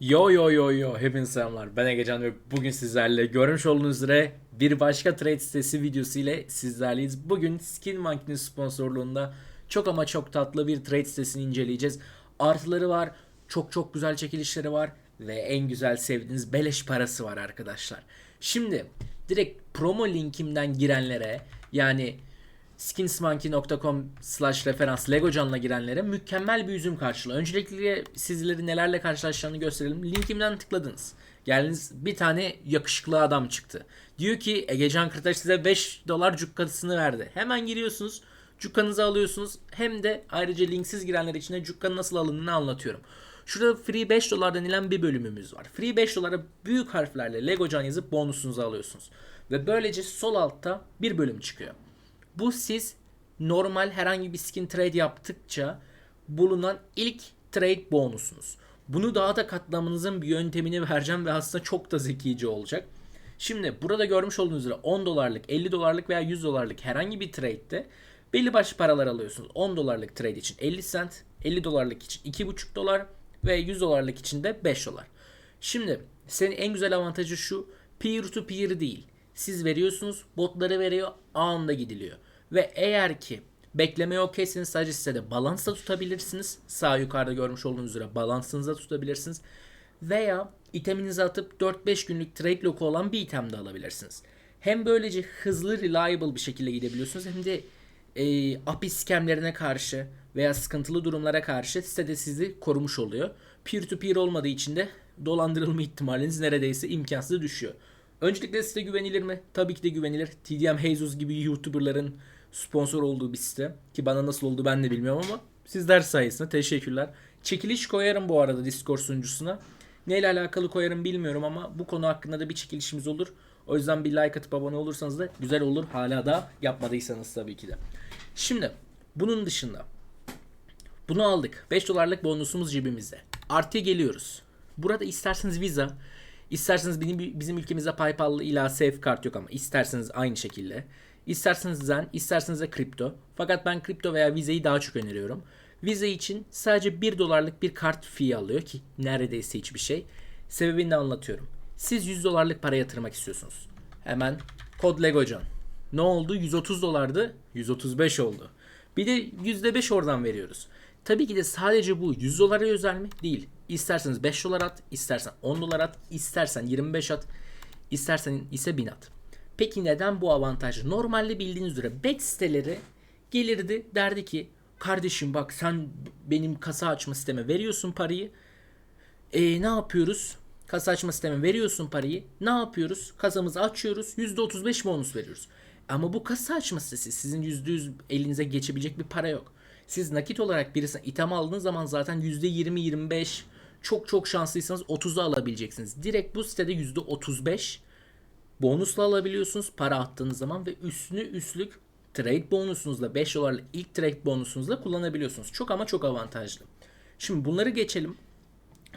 Yo yo yo yo hepinize selamlar ben Egecan ve bugün sizlerle görmüş olduğunuz üzere bir başka trade sitesi videosu ile sizlerleyiz. Bugün Skin Monkey'nin sponsorluğunda çok ama çok tatlı bir trade sitesini inceleyeceğiz. Artıları var, çok çok güzel çekilişleri var ve en güzel sevdiğiniz beleş parası var arkadaşlar. Şimdi direkt promo linkimden girenlere yani skinsmonkey.com slash referans legocan'la girenlere mükemmel bir üzüm karşılığı. Öncelikle sizleri nelerle karşılaşacağını gösterelim. Linkimden tıkladınız. Geldiniz bir tane yakışıklı adam çıktı. Diyor ki Egecan Kırtaş size 5 dolar cukkasını verdi. Hemen giriyorsunuz. Cukkanızı alıyorsunuz. Hem de ayrıca linksiz girenler için de cukkanın nasıl alındığını anlatıyorum. Şurada free 5 dolar denilen bir bölümümüz var. Free 5 dolara büyük harflerle Legocan yazıp bonusunuzu alıyorsunuz. Ve böylece sol altta bir bölüm çıkıyor. Bu siz normal herhangi bir skin trade yaptıkça bulunan ilk trade bonusunuz. Bunu daha da katlamanızın bir yöntemini vereceğim ve aslında çok da zekice olacak. Şimdi burada görmüş olduğunuz üzere 10 dolarlık, 50 dolarlık veya 100 dolarlık herhangi bir trade'de belli başlı paralar alıyorsunuz. 10 dolarlık trade için 50 cent, 50 dolarlık için 2,5 dolar ve 100 dolarlık için de 5 dolar. Şimdi senin en güzel avantajı şu peer to peer değil. Siz veriyorsunuz botları veriyor anında gidiliyor. Ve eğer ki beklemeye okeyseniz sadece size de balans da tutabilirsiniz. Sağ yukarıda görmüş olduğunuz üzere balansınızı da tutabilirsiniz. Veya iteminizi atıp 4-5 günlük trade lock'u olan bir item de alabilirsiniz. Hem böylece hızlı reliable bir şekilde gidebiliyorsunuz hem de e, API scamlerine karşı veya sıkıntılı durumlara karşı sitede sizi korumuş oluyor. Peer to peer olmadığı için de dolandırılma ihtimaliniz neredeyse imkansız düşüyor. Öncelikle site güvenilir mi? Tabii ki de güvenilir. TDM Jesus gibi YouTuber'ların sponsor olduğu bir site. Ki bana nasıl oldu ben de bilmiyorum ama sizler sayesinde teşekkürler. Çekiliş koyarım bu arada Discord sunucusuna. Neyle alakalı koyarım bilmiyorum ama bu konu hakkında da bir çekilişimiz olur. O yüzden bir like atıp abone olursanız da güzel olur. Hala da yapmadıysanız tabii ki de. Şimdi bunun dışında bunu aldık. 5 dolarlık bonusumuz cebimizde. Artıya geliyoruz. Burada isterseniz Visa, isterseniz benim, bizim ülkemizde PayPal ila Safe kart yok ama isterseniz aynı şekilde. İsterseniz Zen, isterseniz de kripto. Fakat ben kripto veya Visa'yı daha çok öneriyorum. Visa için sadece 1 dolarlık bir kart fee alıyor ki neredeyse hiçbir şey. Sebebini de anlatıyorum. Siz 100 dolarlık para yatırmak istiyorsunuz. Hemen kod Legocan. Ne oldu? 130 dolardı. 135 oldu. Bir de %5 oradan veriyoruz. Tabii ki de sadece bu 100 dolara özel mi? Değil. İsterseniz 5 dolar at, istersen 10 dolar at, istersen 25 at, istersen ise 1000 at. Peki neden bu avantajlı? Normalde bildiğiniz üzere back siteleri gelirdi derdi ki kardeşim bak sen benim kasa açma sisteme veriyorsun parayı. E ne yapıyoruz? Kasa açma sisteme veriyorsun parayı. Ne yapıyoruz? Kasamızı açıyoruz. %35 bonus veriyoruz. Ama bu kasa açma sitesi sizin %100 elinize geçebilecek bir para yok. Siz nakit olarak birisine itham aldığınız zaman zaten %20-25 çok çok şanslıysanız 30'u alabileceksiniz. Direkt bu sitede %35 bonusla alabiliyorsunuz para attığınız zaman ve üstünü üstlük trade bonusunuzla 5 dolarlık ilk trade bonusunuzla kullanabiliyorsunuz. Çok ama çok avantajlı. Şimdi bunları geçelim.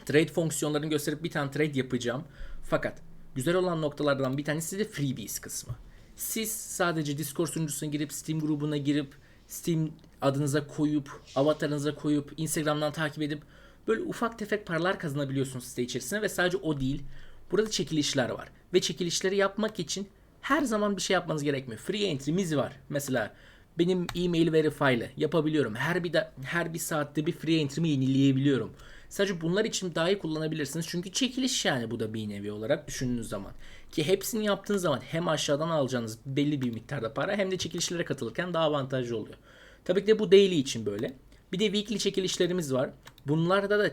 Trade fonksiyonlarını gösterip bir tane trade yapacağım. Fakat güzel olan noktalardan bir tanesi de freebies kısmı. Siz sadece Discord sunucusuna girip Steam grubuna girip Steam adınıza koyup avatarınıza koyup Instagram'dan takip edip böyle ufak tefek paralar kazanabiliyorsunuz site içerisinde ve sadece o değil. Burada çekilişler var ve çekilişleri yapmak için her zaman bir şey yapmanız gerekmiyor. Free entry'miz var. Mesela benim e-mail verify'le yapabiliyorum. Her bir de, her bir saatte bir free entry'mi yenileyebiliyorum. Sadece bunlar için dahi kullanabilirsiniz. Çünkü çekiliş yani bu da bir nevi olarak düşündüğünüz zaman. Ki hepsini yaptığınız zaman hem aşağıdan alacağınız belli bir miktarda para hem de çekilişlere katılırken daha avantajlı oluyor. Tabii ki de bu daily için böyle. Bir de weekly çekilişlerimiz var. Bunlarda da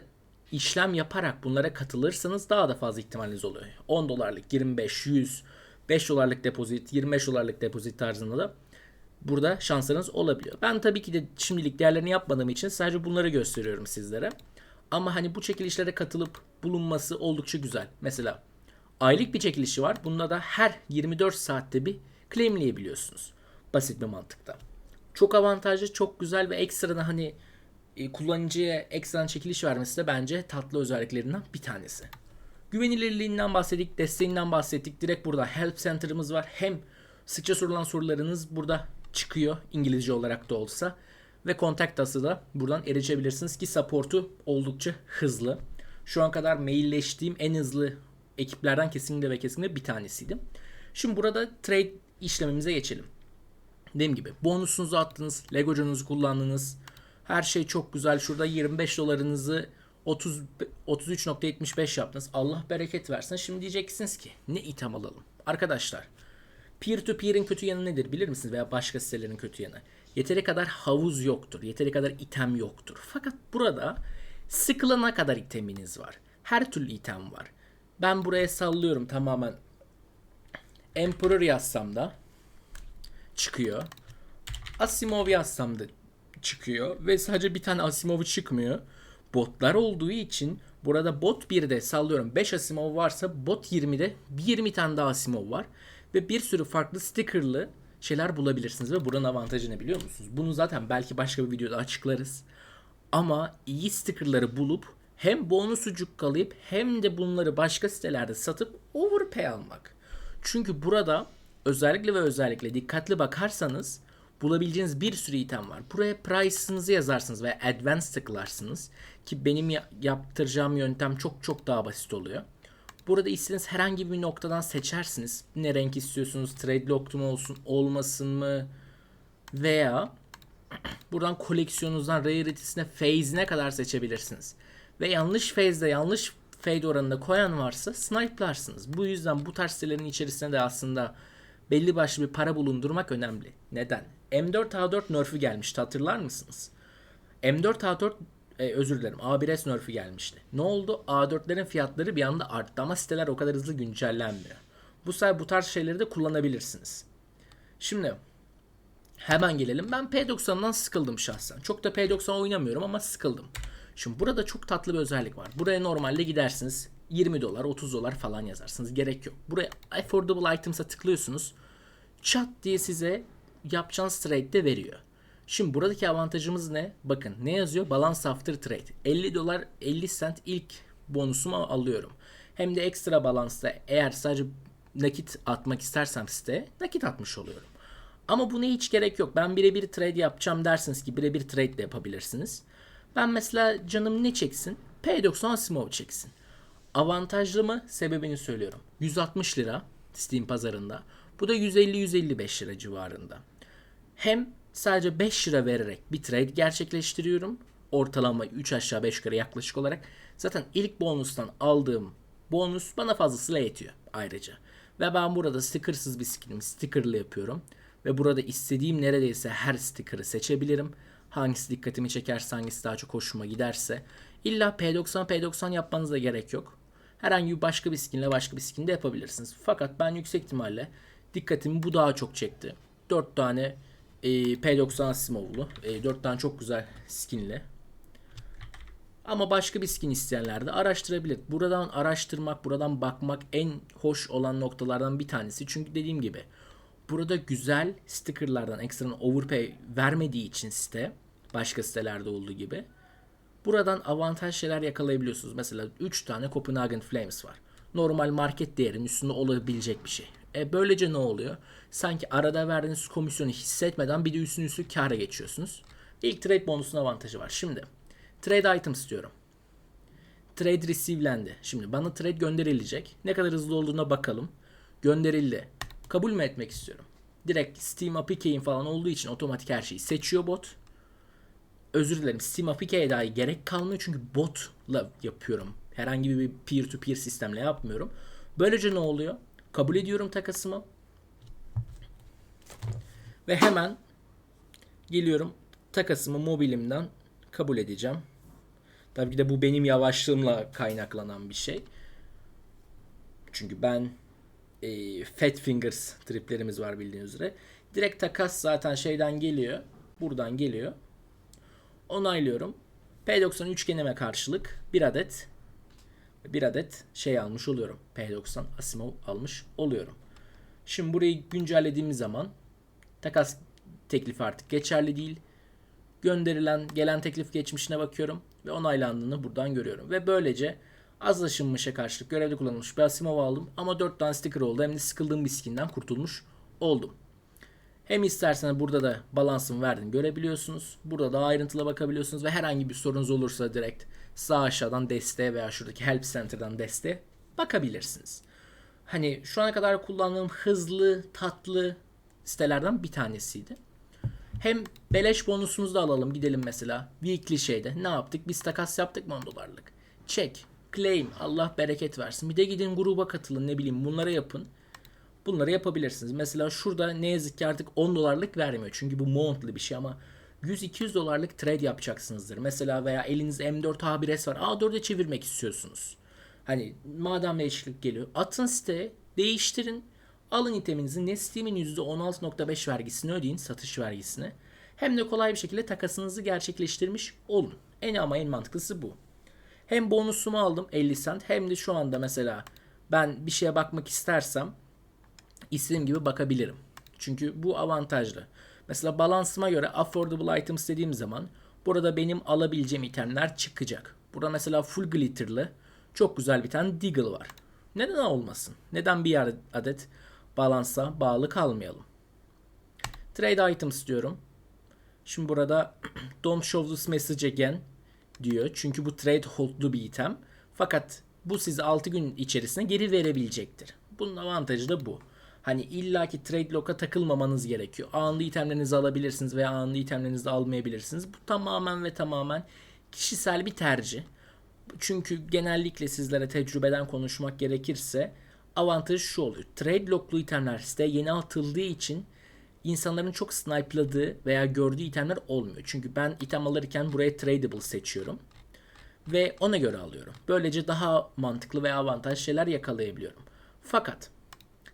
işlem yaparak bunlara katılırsanız daha da fazla ihtimaliniz oluyor. 10 dolarlık, 25, 100, 5 dolarlık depozit, 25 dolarlık depozit tarzında da burada şanslarınız olabiliyor. Ben tabii ki de şimdilik değerlerini yapmadığım için sadece bunları gösteriyorum sizlere. Ama hani bu çekilişlere katılıp bulunması oldukça güzel. Mesela aylık bir çekilişi var. Bunda da her 24 saatte bir claimleyebiliyorsunuz. Basit bir mantıkta. Çok avantajlı, çok güzel ve ekstradan hani e, kullanıcıya ekstradan çekiliş vermesi de bence tatlı özelliklerinden bir tanesi. Güvenilirliğinden bahsettik, desteğinden bahsettik. Direkt burada Help Center'ımız var. Hem sıkça sorulan sorularınız burada çıkıyor İngilizce olarak da olsa. Ve kontak da buradan erişebilirsiniz ki support'u oldukça hızlı. Şu an kadar mailleştiğim en hızlı ekiplerden kesinlikle ve kesinlikle bir tanesiydim. Şimdi burada trade işlemimize geçelim. Dediğim gibi bonusunuzu attınız, Legocunuzu kullandınız. Her şey çok güzel. Şurada 25 dolarınızı 30 33.75 yaptınız. Allah bereket versin. Şimdi diyeceksiniz ki ne item alalım? Arkadaşlar peer to peer'in kötü yanı nedir bilir misiniz? Veya başka sitelerin kötü yanı. Yeteri kadar havuz yoktur. Yeteri kadar item yoktur. Fakat burada sıkılana kadar iteminiz var. Her türlü item var. Ben buraya sallıyorum tamamen Emperor yazsam da çıkıyor. Asimov yazsam da çıkıyor. Ve sadece bir tane Asimov çıkmıyor. Botlar olduğu için burada bot 1'de sallıyorum 5 Asimov varsa bot 20'de 20 tane daha Asimov var. Ve bir sürü farklı stickerlı şeyler bulabilirsiniz. Ve buranın avantajı ne biliyor musunuz? Bunu zaten belki başka bir videoda açıklarız. Ama iyi stickerları bulup hem bonusu cukkalayıp hem de bunları başka sitelerde satıp overpay almak. Çünkü burada özellikle ve özellikle dikkatli bakarsanız bulabileceğiniz bir sürü item var. Buraya price'ınızı yazarsınız ve advanced tıklarsınız ki benim ya- yaptıracağım yöntem çok çok daha basit oluyor. Burada istediğiniz herhangi bir noktadan seçersiniz. Ne renk istiyorsunuz? Trade locked mu olsun, olmasın mı? Veya buradan koleksiyonunuzdan rarity'sine, phase'ine kadar seçebilirsiniz. Ve yanlış phase'de yanlış fade oranında koyan varsa snipe'larsınız. Bu yüzden bu tarz sitelerin içerisinde de aslında belli başlı bir para bulundurmak önemli. Neden? M4A4 nerf'ü gelmişti hatırlar mısınız? M4A4 e, özür dilerim A1S nerf'ü gelmişti. Ne oldu? A4'lerin fiyatları bir anda arttı ama siteler o kadar hızlı güncellenmiyor. Bu sefer bu tarz şeyleri de kullanabilirsiniz. Şimdi Hemen gelelim. Ben P90'dan sıkıldım şahsen. Çok da P90 oynamıyorum ama sıkıldım. Şimdi burada çok tatlı bir özellik var. Buraya normalde gidersiniz 20 dolar 30 dolar falan yazarsınız. Gerek yok. Buraya affordable items'a tıklıyorsunuz. Çat diye size yapacağınız trade de veriyor. Şimdi buradaki avantajımız ne? Bakın ne yazıyor? Balance after trade. 50 dolar 50 cent ilk bonusumu alıyorum. Hem de ekstra balansta eğer sadece nakit atmak istersem siteye nakit atmış oluyorum. Ama buna hiç gerek yok. Ben birebir trade yapacağım dersiniz ki birebir trade de yapabilirsiniz. Ben mesela canım ne çeksin? P90 Asimov çeksin. Avantajlı mı? Sebebini söylüyorum. 160 lira Steam pazarında. Bu da 150-155 lira civarında. Hem sadece 5 lira vererek bir trade gerçekleştiriyorum. Ortalama 3 aşağı 5 yukarı yaklaşık olarak. Zaten ilk bonustan aldığım bonus bana fazlasıyla yetiyor ayrıca. Ve ben burada stickersız bir skinimi stickerlı yapıyorum. Ve burada istediğim neredeyse her sticker'ı seçebilirim. Hangisi dikkatimi çekerse hangisi daha çok hoşuma giderse. İlla P90 P90 yapmanız da gerek yok. Herhangi bir başka bir skinle başka bir skin yapabilirsiniz. Fakat ben yüksek ihtimalle dikkatimi bu daha çok çekti. 4 tane e, P90 Asimov'lu. E, 4 tane çok güzel skinle. Ama başka bir skin isteyenler de araştırabilir. Buradan araştırmak, buradan bakmak en hoş olan noktalardan bir tanesi. Çünkü dediğim gibi burada güzel stickerlardan ekstradan overpay vermediği için site başka sitelerde olduğu gibi buradan avantaj şeyler yakalayabiliyorsunuz. Mesela 3 tane Copenhagen Flames var. Normal market değerinin üstünde olabilecek bir şey. E böylece ne oluyor? Sanki arada verdiğiniz komisyonu hissetmeden bir de üstüne üstü kâra geçiyorsunuz. İlk trade bonusunun avantajı var. Şimdi trade item istiyorum. Trade receive'lendi. Şimdi bana trade gönderilecek. Ne kadar hızlı olduğuna bakalım. Gönderildi. Kabul mü etmek istiyorum? Direkt Steam APK'in falan olduğu için otomatik her şeyi seçiyor bot. Özür dilerim Steam APK'ye dahi gerek kalmıyor çünkü botla yapıyorum. Herhangi bir peer to peer sistemle yapmıyorum. Böylece ne oluyor? Kabul ediyorum takasımı. Ve hemen geliyorum takasımı mobilimden kabul edeceğim. Tabii ki de bu benim yavaşlığımla kaynaklanan bir şey. Çünkü ben e, Fat Fingers triplerimiz var bildiğiniz üzere. Direkt takas zaten şeyden geliyor. Buradan geliyor. Onaylıyorum. P90 üçgenime karşılık bir adet bir adet şey almış oluyorum. P90 Asimov almış oluyorum. Şimdi burayı güncellediğimiz zaman takas teklifi artık geçerli değil. Gönderilen gelen teklif geçmişine bakıyorum ve onaylandığını buradan görüyorum. Ve böylece az aşınmışa karşılık görevde kullanılmış bir Asimov aldım ama 4 tane sticker oldu. Hem de sıkıldığım bir skinden kurtulmuş oldum. Hem isterseniz burada da balansımı verdim görebiliyorsunuz. Burada daha ayrıntılı bakabiliyorsunuz ve herhangi bir sorunuz olursa direkt sağ aşağıdan desteğe veya şuradaki Help Center'dan desteğe bakabilirsiniz. Hani şu ana kadar kullandığım hızlı, tatlı sitelerden bir tanesiydi. Hem beleş bonusumuzu da alalım gidelim mesela. Weekly şeyde ne yaptık? Biz takas yaptık mı 10 dolarlık? Çek, claim, Allah bereket versin. Bir de gidin gruba katılın ne bileyim bunları yapın. Bunları yapabilirsiniz. Mesela şurada ne yazık ki artık 10 dolarlık vermiyor. Çünkü bu monthly bir şey ama 100-200 dolarlık trade yapacaksınızdır. Mesela veya elinizde M4 A1S var. A4'e çevirmek istiyorsunuz. Hani madem değişiklik geliyor. Atın siteye değiştirin. Alın iteminizi ne Steam'in %16.5 vergisini ödeyin satış vergisini. Hem de kolay bir şekilde takasınızı gerçekleştirmiş olun. En ama en mantıklısı bu. Hem bonusumu aldım 50 cent hem de şu anda mesela ben bir şeye bakmak istersem istediğim gibi bakabilirim. Çünkü bu avantajlı. Mesela balansıma göre affordable items dediğim zaman burada benim alabileceğim itemler çıkacak. Burada mesela full glitterlı çok güzel bir tane deagle var. Neden olmasın? Neden bir adet balansa bağlı kalmayalım? Trade items diyorum. Şimdi burada don't show this message again diyor. Çünkü bu trade hold'lu bir item. Fakat bu size 6 gün içerisinde geri verebilecektir. Bunun avantajı da bu. Hani illaki trade lock'a takılmamanız gerekiyor. Anında itemlerinizi alabilirsiniz veya anında itemlerinizi almayabilirsiniz. Bu tamamen ve tamamen kişisel bir tercih. Çünkü genellikle sizlere tecrübeden konuşmak gerekirse avantajı şu oluyor. Trade lock'lu itemler siteye yeni atıldığı için insanların çok snipeladığı veya gördüğü itemler olmuyor. Çünkü ben item alırken buraya tradable seçiyorum. Ve ona göre alıyorum. Böylece daha mantıklı ve avantaj şeyler yakalayabiliyorum. Fakat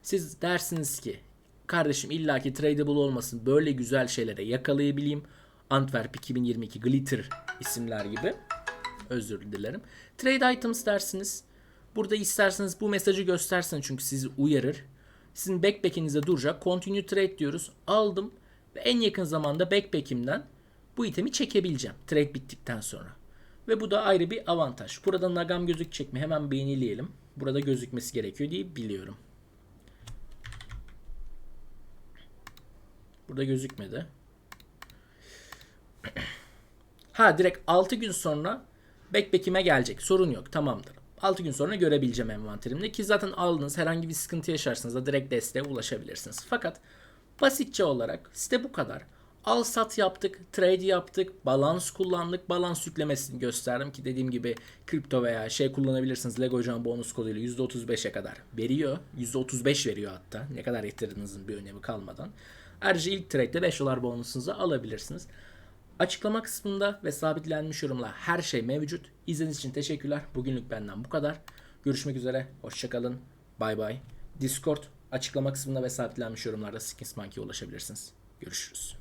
siz dersiniz ki kardeşim illaki tradable olmasın böyle güzel şeylere yakalayabileyim. Antwerp 2022 Glitter isimler gibi. Özür dilerim. Trade items dersiniz. Burada isterseniz bu mesajı göstersin çünkü sizi uyarır. Sizin backpack'inize duracak. Continue trade diyoruz. Aldım ve en yakın zamanda backpack'imden bu itemi çekebileceğim trade bittikten sonra. Ve bu da ayrı bir avantaj. Burada nagam gözükecek mi? Hemen beğenileyelim. Burada gözükmesi gerekiyor diye biliyorum. Burada gözükmedi. Ha direkt 6 gün sonra backpack'ime gelecek. Sorun yok. Tamamdır. 6 gün sonra görebileceğim envanterimde ki zaten aldınız herhangi bir sıkıntı yaşarsanız da direkt desteğe ulaşabilirsiniz. Fakat basitçe olarak site bu kadar. Al sat yaptık, trade yaptık, balans kullandık, balans yüklemesini gösterdim ki dediğim gibi kripto veya şey kullanabilirsiniz. Lego Can bonus koduyla %35'e kadar veriyor. %35 veriyor hatta. Ne kadar yatırdığınızın bir önemi kalmadan. Ayrıca ilk trade'de 5 dolar bonusunuzu alabilirsiniz. Açıklama kısmında ve sabitlenmiş yorumla her şey mevcut. İzlediğiniz için teşekkürler. Bugünlük benden bu kadar. Görüşmek üzere. Hoşçakalın. Bay bay. Discord açıklama kısmında ve sabitlenmiş yorumlarda Skins Monkey'e ulaşabilirsiniz. Görüşürüz.